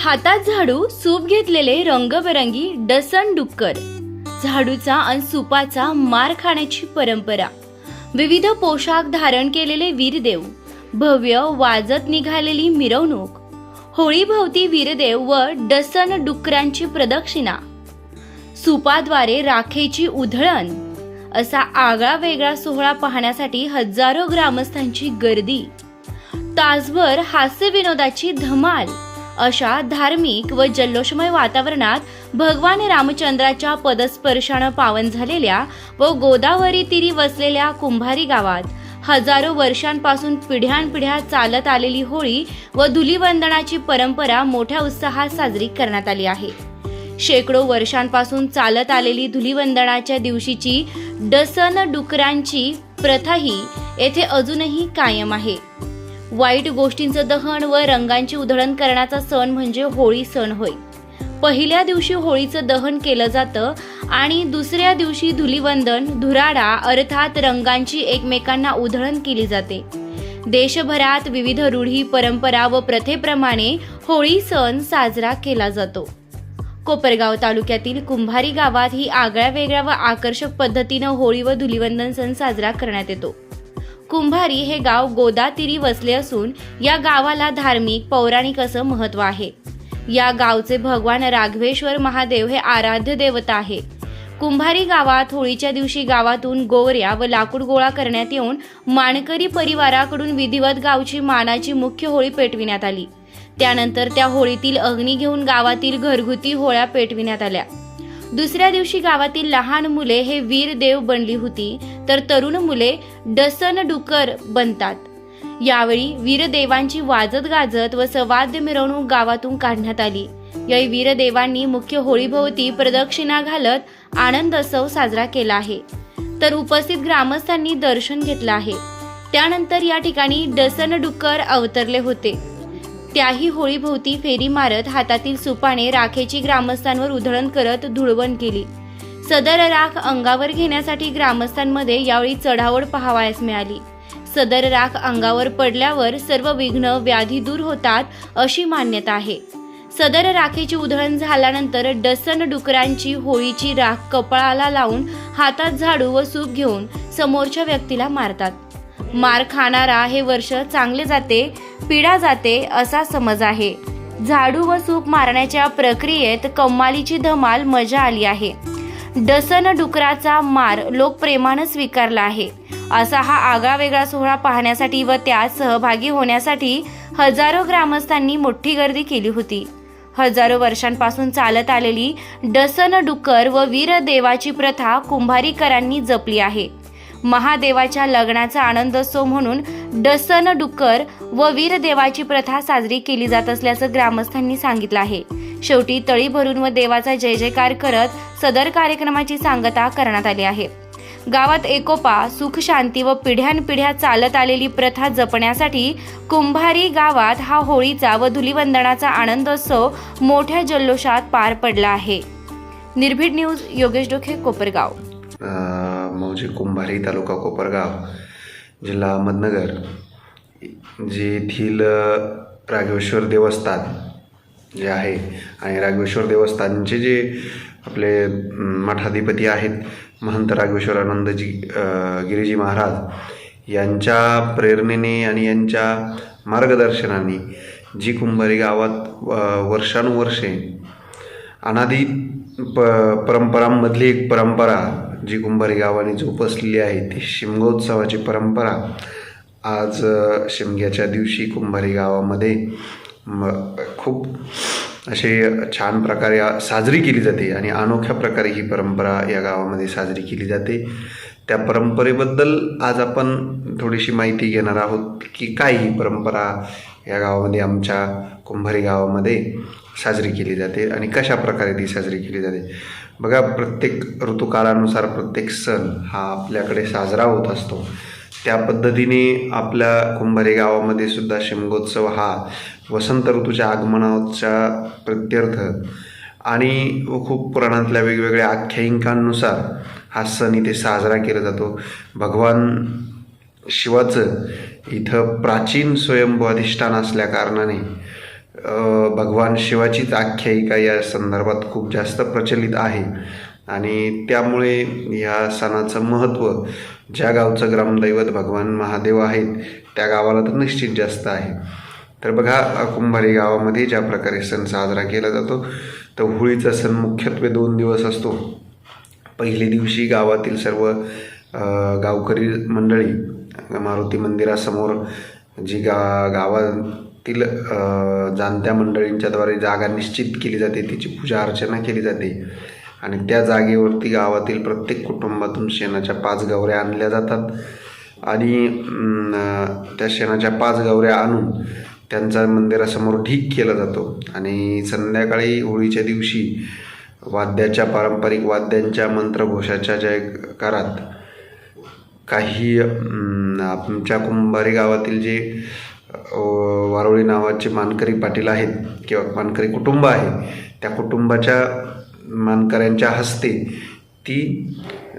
हातात झाडू सूप घेतलेले रंगबेरंगी डसन डुक्कर झाडूचा आणि सुपाचा मार खाण्याची परंपरा. विविध पोशाख धारण केलेले वीरदेव. भव्य वाजत निघालेली मिरवणूक. होळीभोवती वीरदेव व डसन डुकरांची प्रदक्षिणा. सुपाद्वारे राखेची उधळण. असा आगळा वेगळा सोहळा पाहण्यासाठी हजारो ग्रामस्थांची गर्दी. तासभर हास्य विनोदाची धमाल. अशा धार्मिक व जल्लोषमय वातावरणात भगवान रामचंद्राच्या पदस्पर्शानं पावन झालेल्या व गोदावरी तीरी वसलेल्या कुंभारी गावात हजारो वर्षांपासून पिढ्यानपिढ्या चालत आलेली होळी व धुलीवंदनाची परंपरा मोठ्या उत्साहात साजरी करण्यात आली आहे. शेकडो वर्षांपासून चालत आलेली धुलीवंदनाच्या दिवशीची डसन डुकरांची प्रथाही येथे अजूनही कायम आहे. वाईट गोष्टींचं दहन व रंगांची उधळण करण्याचा सण म्हणजे होळी सण होय. पहिल्या दिवशी होळीचं दहन केलं जातं आणि दुसऱ्या दिवशी धुलीवंदन धुराडा अर्थात रंगांची एकमेकांना उधळण केली जाते. देशभरात विविध रूढी परंपरा व प्रथेप्रमाणे होळी सण साजरा केला जातो. कोपरगाव तालुक्यातील कुंभारी गावात ही आगळ्या वेगळ्या व आकर्षक पद्धतीनं होळी व धुलीवंदन सण साजरा करण्यात येतो. कुंभारी हे गाव गोदातीरी वसले असून या गावाला धार्मिक पौराणिक असं महत्त्व आहे. या गावचे भगवान राघवेश्वर महादेव हे आराध्य देवता आहे. कुंभारी गावात होळीच्या दिवशी गावातून गोवऱ्या व लाकूड गोळा करण्यात येऊन मानकरी परिवाराकडून विधिवत गावची मानाची मुख्य होळी पेटविण्यात आली. त्यानंतर त्या होळीतील अग्नी घेऊन गावातील घरगुती होळ्या पेटविण्यात आल्या. दुसऱ्या दिवशी गावातील लहान मुले हे वीर देव बनली होती तर तरुण मुले डसन डुकर बनतात. यावेळी वीरदेवांची वाजत गाजत व सवाद्य मिरवणूक गावातून काढण्यात आली. या वीरदेवांनी मुख्य होळीभोवती प्रदक्षिणा घालत आनंदोत्सव साजरा केला आहे. तर उपस्थित ग्रामस्थांनी दर्शन घेतलं आहे. त्यानंतर या ठिकाणी डसन डुक्कर अवतरले होते. त्याही होळीभोवती फेरी मारत हातातील सुपाने राखेची ग्रामस्थांवर उधळण करत धुळवण केली. सदर राख अंगावर घेण्यासाठी ग्रामस्थांमध्ये यावेळी चढावड पाहावयास मिळाली. सदर राख अंगावर पडल्यावर सर्व विघ्न व्याधी दूर होतात अशी मान्यता आहे. सदर राखेची उधळण झाल्यानंतर डसन डुकरांची होळीची राख कपाळाला लावून हातात झाडू व सूप घेऊन समोरच्या व्यक्तीला मारतात. मार खाणारा हे वर्ष चांगले जाते पिढा जाते असा समज आहे. झाडू व सूप मारण्याच्या प्रक्रियेत कम्मालीची धमाल मजा आली आहे. डसन डुकराचा मार लोकप्रेमानं स्वीकारला आहे. असा हा आगळा वेगळा सोहळा पाहण्यासाठी व त्यात सहभागी होण्यासाठी हजारो ग्रामस्थांनी मोठी गर्दी केली होती. हजारो वर्षांपासून चालत आलेली डसन डुक्कर व वीरदेवाची प्रथा कुंभारीकरांनी जपली आहे. महादेवाच्या लग्नाचा आनंदोत्सव म्हणून डसन डुक्कर व वीरदेवाची प्रथा साजरी केली जात असल्याचं ग्रामस्थांनी सांगितलं आहे. शेवटी तळी भरून व देवाचा जय जयकार करत सदर कार्यक्रमाची सांगता करण्यात आली आहे. गावात एकोपा सुख शांती व पिढ्यानपिढ्या चालत आलेली प्रथा जपण्यासाठी कुंभारी गावात हा होळीचा व धुलिवंदनाचा आनंदोत्सव मोठ्या जल्लोषात पार पडला आहे. निर्भीड न्यूज योगेश डोखे कोपरगाव. मौजे कुंभारी तालुका कोपरगाव जिल्हा अहमदनगर जे येथील राघवेश्वर देवस्थान जे आहे आणि राघवेश्वर देवस्थानचे जे आपले मठाधिपती आहेत महंत राघवेश्वरानंदजी गिरीजी महाराज यांच्या प्रेरणेने आणि यांच्या मार्गदर्शनाने जी कुंभारी गावात वर्षानुवर्षे अनादी प परंपरांमधली एक परंपरा जी कुंभारी गावाने जोपासलेली आहे ती शिमगोत्सवाची परंपरा आज शिमग्याच्या दिवशी कुंभारी गावामध्ये खूप असे छान प्रकारे साजरी केली जाते आणि अनोख्या प्रकारे ही परंपरा या गावामध्ये साजरी केली जाते. त्या परंपरेबद्दल आज आपण थोडीशी माहिती घेणार आहोत की काय ही परंपरा या गावामध्ये आमच्या कुंभारी गावामध्ये साजरी केली जाते आणि कशा प्रकारे ती साजरी केली जाते. बघा प्रत्येक ऋतुकाळानुसार प्रत्येक सण हा आपल्याकडे साजरा होत असतो. त्या पद्धतीने आपल्या कुंभारे गावामध्ये सुद्धा शिमगोत्सव हा वसंत ऋतूच्या आगमनाच्या प्रत्यर्थ आणि खूप पुराणातल्या वेगवेगळ्या आख्यायिकांनुसार हा सण इथे साजरा केला जातो. भगवान शिवाचं इथं प्राचीन स्वयंभू अधिष्ठान असल्या कारणाने भगवान शिवाचीच आख्यायिका या संदर्भात खूप जास्त प्रचलित आहे. आणि त्यामुळे या सणाचं महत्त्व ज्या गावचं ग्रामदैवत भगवान महादेव आहेत त्या गावाला तर निश्चित जास्त आहे. तर बघा कुंभारी गावामध्ये ज्या प्रकारे सण साजरा केला जातो तर होळीचा सण मुख्यत्वे दोन दिवस असतो. पहिल्या दिवशी गावातील सर्व गावकरी मंडळी मारुती मंदिरासमोर जी गा गावा तील जाणत्या मंडळींच्याद्वारे जागा निश्चित केली जाते. तिची पूजा अर्चना केली जाते. आणि त्या जागेवरती गावातील प्रत्येक कुटुंबातून शेणाच्या पाच गवऱ्या आणल्या जातात. आणि त्या शेणाच्या पाच गवऱ्या आणून त्यांचा मंदिरासमोर ढीक केला जातो. आणि संध्याकाळी होळीच्या दिवशी वाद्याच्या पारंपरिक वाद्यांच्या मंत्रघोषाच्या जयकारात काही आमच्या कुंभारी गावातील जे वारोळी नावाचे मानकरी पाटील आहेत किंवा मानकरी कुटुंब आहे. त्या कुटुंबाच्या मानकऱ्यांच्या हस्ते ती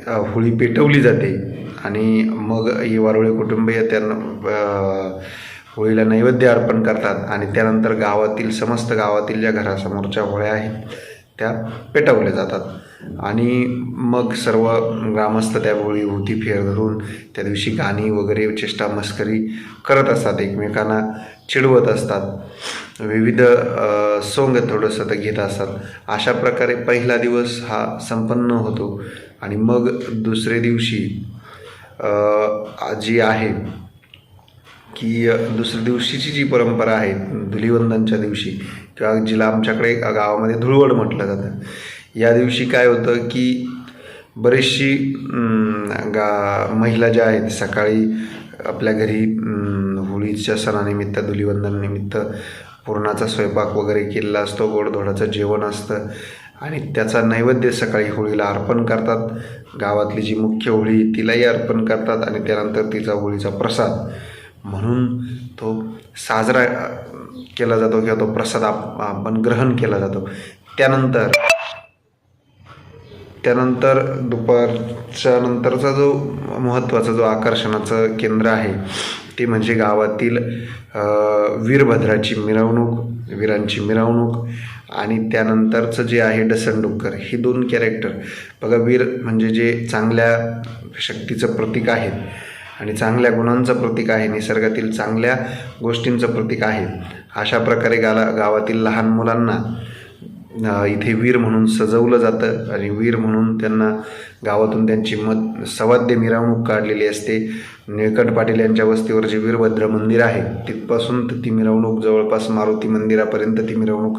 होळी पेटवली जाते आणि मग ही वारोळी कुटुंबीय त्यांना होळीला नैवेद्य अर्पण करतात आणि त्यानंतर गावातील समस्त गावातील ज्या घरासमोरच्या होळ्या आहेत त्या पेटवल्या जातात. आणि मग सर्व ग्रामस्थ त्या होती फेर धरून त्या दिवशी गाणी वगैरे चेष्टा मस्करी करत असतात एकमेकांना चिडवत असतात. विविध सोंग थोडंसं तर घेत असतात. अशा प्रकारे पहिला दिवस हा संपन्न होतो. आणि मग दुसरे दिवशी जी आहे की दुसऱ्या दिवशीची जी परंपरा आहे धुलिवंदनच्या दिवशी किंवा जिला आमच्याकडे गावामध्ये धुळवड म्हटलं जातं. या दिवशी काय होतं की बरीचशी गा महिला ज्या आहेत सकाळी आपल्या घरी होळीच्या सणानिमित्त धुलीवंदनानिमित्त पुरणाचा स्वयंपाक वगैरे केलेला असतो गोडधोडाचं जेवण असतं आणि त्याचा नैवेद्य सकाळी होळीला अर्पण करतात. गावातली जी मुख्य होळी तिलाही अर्पण करतात आणि त्यानंतर तिचा होळीचा प्रसाद. म्हणून तो साजरा केला जातो किंवा तो प्रसाद आप आपण ग्रहण केला जातो. त्यानंतर त्यानंतर दुपारच्या नंतरचा जो महत्त्वाचा जो आकर्षणाचं केंद्र आहे ते म्हणजे गावातील वीरभद्राची मिरवणूक वीरांची मिरवणूक आणि त्यानंतरचं जे आहे डसंडुक्कर ही दोन कॅरेक्टर बघा वीर म्हणजे जे चांगल्या शक्तीचं प्रतीक आहे आणि चांगल्या गुणांचं प्रतीक आहे निसर्गातील चांगल्या गोष्टींचं प्रतीक आहे. अशा प्रकारे गाला गावातील लहान मुलांना इथे वीर म्हणून सजवलं जातं आणि वीर म्हणून त्यांना गावातून त्यांची मत सवाद्य मिरवणूक काढलेली असते. निळकंठ पाटील यांच्या वस्तीवर जे वीरभद्र मंदिर आहे तिथपासून ती मिरवणूक जवळपास मारुती मंदिरापर्यंत ती मिरवणूक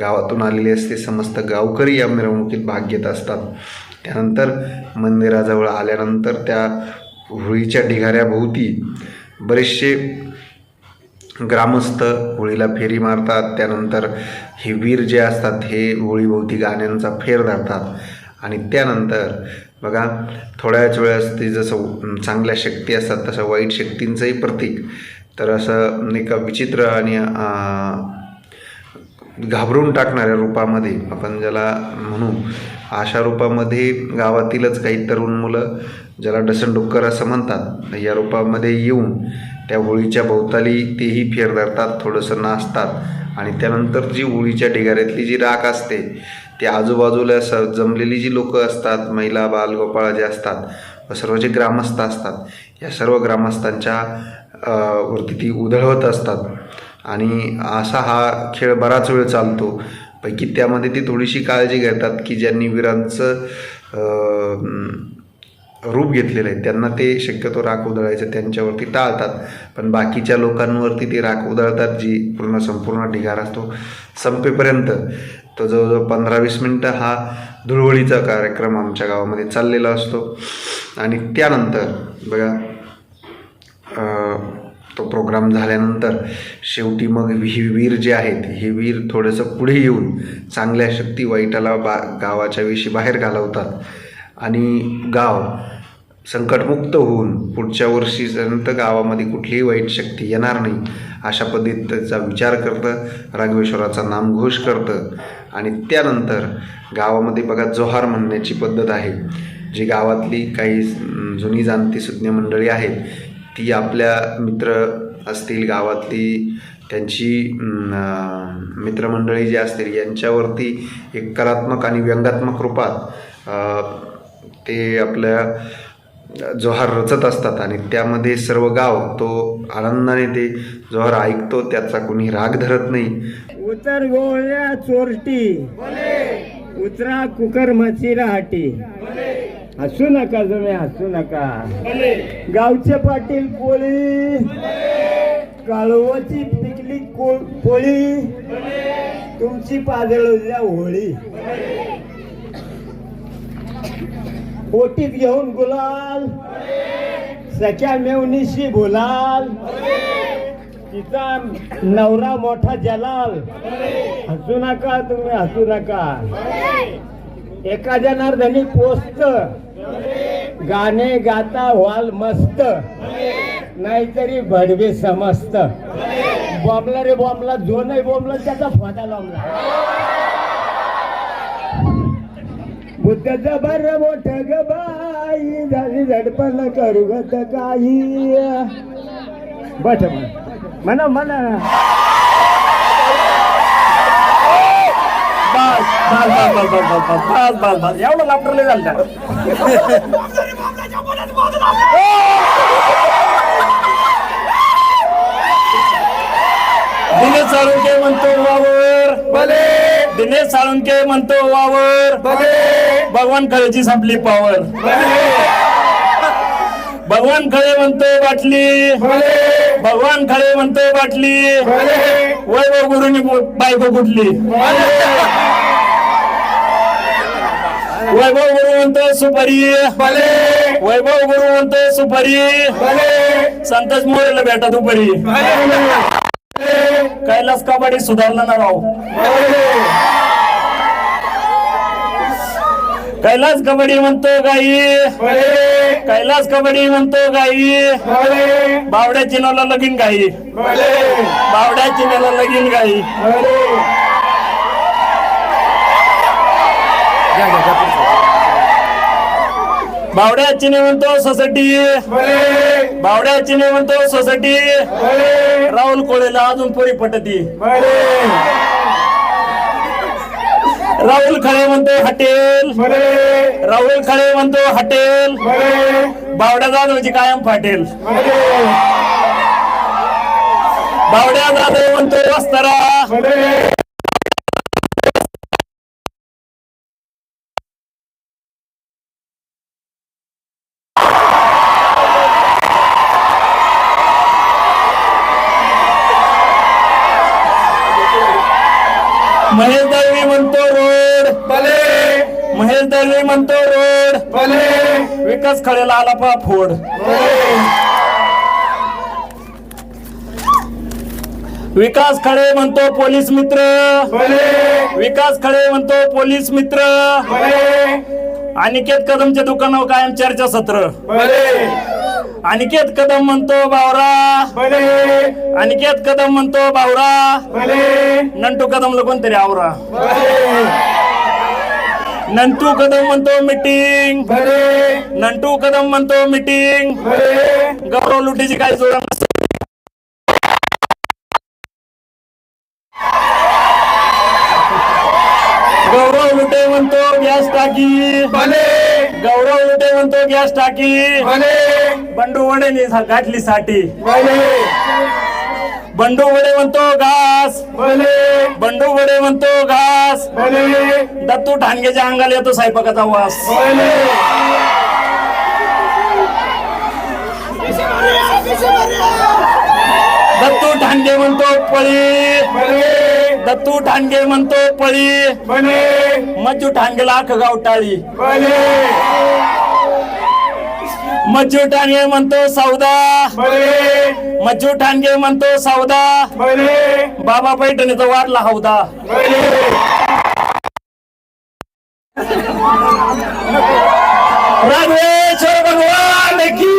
गावातून आलेली असते. समस्त गावकरी या मिरवणुकीत भाग घेत असतात. त्यानंतर मंदिराजवळ आल्यानंतर त्या होळीच्या ढिगाऱ्याभोवती बरेचसे ग्रामस्थ होळीला फेरी मारतात. त्यानंतर हे वीर जे असतात हे होळीभोवती गाण्यांचा फेर धरतात. आणि त्यानंतर बघा थोड्याच वेळेस ते जसं चांगल्या शक्ती असतात तसं वाईट शक्तींचंही प्रतीक. तर असं एका विचित्र आणि घाबरून टाकणाऱ्या रूपामध्ये आपण ज्याला म्हणू अशा रूपामध्ये गावातीलच काही तरुण मुलं ज्याला डसनडुक्कर असं म्हणतात या रूपामध्ये येऊन त्या होळीच्या भोवताली तेही फेर धरतात थोडंसं नाचतात. आणि त्यानंतर जी होळीच्या ढिगाऱ्यातली जी राख असते ती आजूबाजूला स जमलेली जी लोकं असतात महिला बालगोपाळ जे असतात व सर्व जे ग्रामस्थ असतात या सर्व ग्रामस्थांच्या वरती ती उधळवत असतात. आणि असा हा खेळ बराच वेळ चालतो. पैकी त्यामध्ये ती थोडीशी काळजी घेतात की ज्यांनी वीरांचं रूप घेतलेलं आहे. त्यांना ते शक्यतो राख उधळायचं त्यांच्यावरती टाळतात. पण बाकीच्या लोकांवरती ती राख उधळतात जी पूर्ण संपूर्ण ढिगार असतो. संपेपर्यंत तो जवळजवळ पंधरा वीस मिनटं हा धुळवळीचा कार्यक्रम आमच्या गावामध्ये चाललेला असतो. आणि त्यानंतर बघा तो प्रोग्राम झाल्यानंतर शेवटी मग ही वीर जे आहेत हे वीर थोडंसं पुढे येऊन चांगल्या शक्ती वाईटाला बा गावाच्या विषयी बाहेर घालवतात. आणि गाव संकटमुक्त होऊन पुढच्या वर्षीपर्यंत गावामध्ये कुठलीही वाईट शक्ती येणार नाही अशा पद्धतीचा विचार करतं राघवेश्वराचा नामघोष करतं. आणि त्यानंतर गावामध्ये बघा जोहार म्हणण्याची पद्धत आहे. जी गावातली काही जुनी जाणती सुज्ञ मंडळी आहेत ती आपल्या मित्र असतील गावातली त्यांची मित्रमंडळी जी असतील यांच्यावरती एक कलात्मक आणि व्यंगात्मक रूपात ते आपल्या जोहार रचत असतात आणि त्यामध्ये सर्व गाव तो आनंदाने ते जोहार ऐकतो त्याचा कोणी राग धरत नाही. उतर गोळ्या चोरटी. उतरा कुकर मचिरा हाटी. हसू नका तुम्ही हसू नका. गावचे पाटील पोळी. काळवाची पिकली को- पोळी. तुमची पाजळल्या होळी. पोटीत घेऊन गुलाल. सख्या मेवणीशी बोलाल. तिचा नवरा मोठा जलाल. हसू नका तुम्ही हसू नका. एका जनार्दनी पोचत गाणे गाता व्हाल मस्त. नाहीतरी भडवे समस्त. बॉम्बला रे बॉम्बला जो नाही बॉम्बला त्याचा फाटा लावला. बुद्धाचा बर मोठ ग बाई झाली झडपण करू गत काही बट म्हणा म्हणा. बस बस बस बस बस बस बस बस बस एवढं लापटरले झालं दिनेश साळुंके म्हणतो बाबा दिनेश साळुंके म्हणतो वावर. भगवान खळेची संपली पावर. भगवान खळे म्हणतो बाटली. भगवान खळे म्हणतो बाटली. वैभव गुरुनी बायको कुठली? वैभव गुरु म्हणतो सुपारी. वैभव गुरु म्हणतो सुपारी. संतोष मोरेला भेटा दुपारी. राहिलाच कबड्डी सुधारणार राव कैलास कबड्डी म्हणतो गाई. कैलास कबड्डी म्हणतो गाई. बावड्या चिनाला लगीन गाई. बावड्या चिनाला लगीन गाई. बावड्या चिने म्हणतो सोसायटी बावड्या चिने म्हणतो सोसायटी. राहुल कोळेला अजून पोरी पटती. राहुल खळे म्हणतो हॉटेल. राहुल खळे म्हणतो हॉटेल. बावड्या जाधवची कायम फाटेल बावड्या जाधव म्हणतो वस्तारा महेश दळवी म्हणतो रोड. महेश दळवी म्हणतो रोड. विकास खळेला आला पा फोड. विकास खळे म्हणतो पोलीस मित्र. विकास खळे म्हणतो पोलीस मित्र. अनिकेत कदमच्या दुकानावर कायम चर्चा सत्र अनिकेत कदम म्हणतो बावरा. अनिकेत कदम म्हणतो बावरा. नंटू कदमला कोणतरी आवरा. नंटू कदम म्हणतो मिटिंग नंटू कदम म्हणतो मिटिंग गौरव लुटीची काय जोडा नसते. गौरव लुटे म्हणतो गॅस टाकी. गौरव लुटे म्हणतो गॅस टाकी. बंडू वडेने घातली साठी. बंडू वडे म्हणतो घास. बंडू वडे म्हणतो घास. दत्तू ठाणगेच्या अंगाला येतो स्वयंपाकाचा वास. दत्तू ठाणगे म्हणतो पळी. दत्तू ठाणगे म्हणतो पळी. मज्जू ठाणगेला अख्ख गाव टाळी मज्जू ठाणगे म्हणतो सौदा. मज्जू ठाणगे म्हणतो सौदा. बाबा पैठणीचा वाढला हौदा. राघवेश्वर भगवान की